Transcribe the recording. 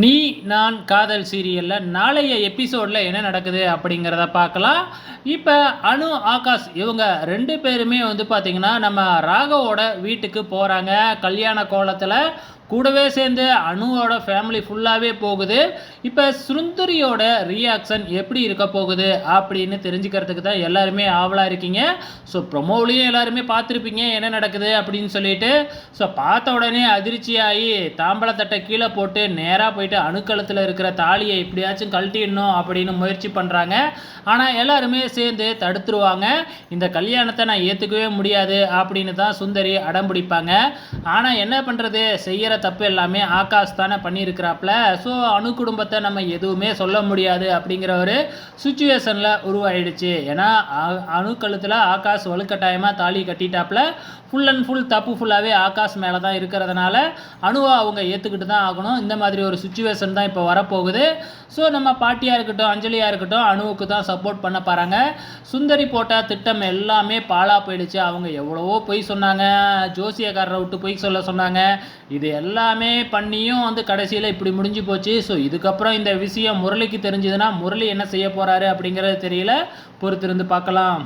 நீ நான் காதல் சீரியலில் நாளைய எபிசோடில் என்ன நடக்குது அப்படிங்கிறத பார்க்கலாம். இப்போ அனு ஆகாஷ் இவங்க ரெண்டு பேருமே வந்து பார்த்திங்கன்னா நம்ம ராகவோட வீட்டுக்கு போகிறாங்க கல்யாண கோலத்தில் கூடவே சேர்ந்து அணுவோட ஃபேமிலி ஃபுல்லாகவே போகுது. இப்போ சுருந்தரியோட ரியாக்ஷன் எப்படி இருக்க போகுது அப்படின்னு தெரிஞ்சுக்கிறதுக்கு தான் எல்லாருமே ஆவலாக இருக்கீங்க. ஸோ ப்ரொமோவிலையும் எல்லாருமே பார்த்துருப்பீங்க என்ன நடக்குது அப்படின்னு சொல்லிட்டு. ஸோ பார்த்த உடனே அதிர்ச்சியாகி தாம்பளத்தட்டை கீழே போட்டு நேராக போயிட்டு அணுக்களத்தில் இருக்கிற தாலியை எப்படியாச்சும் கழட்டிடணும் அப்படின்னு முயற்சி பண்ணுறாங்க ஆனால் எல்லாருமே சேர்ந்து தடுத்துருவாங்க. இந்த கல்யாணத்தை நான் ஏற்றுக்கவே முடியாது அப்படின்னு தான் சுந்தரி அடம் பிடிப்பாங்க. ஆனால் என்ன பண்ணுறது செய்கிற தப்பு எல்லாமே ஆகாஷ் தானே பண்ணியிருக்கிறாப்புல. ஸோ அணு குடும்பத்தை நம்ம எதுவுமே சொல்ல முடியாது அப்படிங்கிற ஒரு சுச்சுவேஷனில் உருவாயிடுச்சு. ஏன்னா அ- ஆகாஷ் வலுக்கட்டாயமாக தாலி கட்டிட்டாப்புல. ஃபுல் அண்ட் ஃபுல் தப்பு ஃபுல்லாகவே ஆகாஷ் மேலே தான் இருக்கிறதுனால அணுவை அவங்க ஏற்றுக்கிட்டு தான் ஆகணும். இந்த மாதிரி ஒரு சுச்சுவேஷன் தான் இப்போ வரப்போகுது. ஸோ நம்ம பாட்டியாக இருக்கட்டும் அஞ்சலியாக இருக்கட்டும் அணுவுக்கு தான் சப்போர்ட் பண்ண பாருங்க சுந்தரி போட்ட திட்டம் எல்லாமே பாலாக போயிடுச்சு. அவங்க எவ்வளவோ பொய் சொன்னாங்க. ஜோசியக்காரரை விட்டு பொய் சொல்ல சொன்னாங்க. இது எல்லாமே பண்ணியும் வந்து கடைசியில் இப்படி முடிஞ்சு போச்சு. ஸோ இதுக்கப்புறம் இந்த விஷயம் முரளிக்கு தெரிஞ்சதுன்னா முரளி என்ன செய்ய போகிறாரு அப்படிங்கிறது தெரியல. பொறுத்திருந்து பார்க்கலாம்.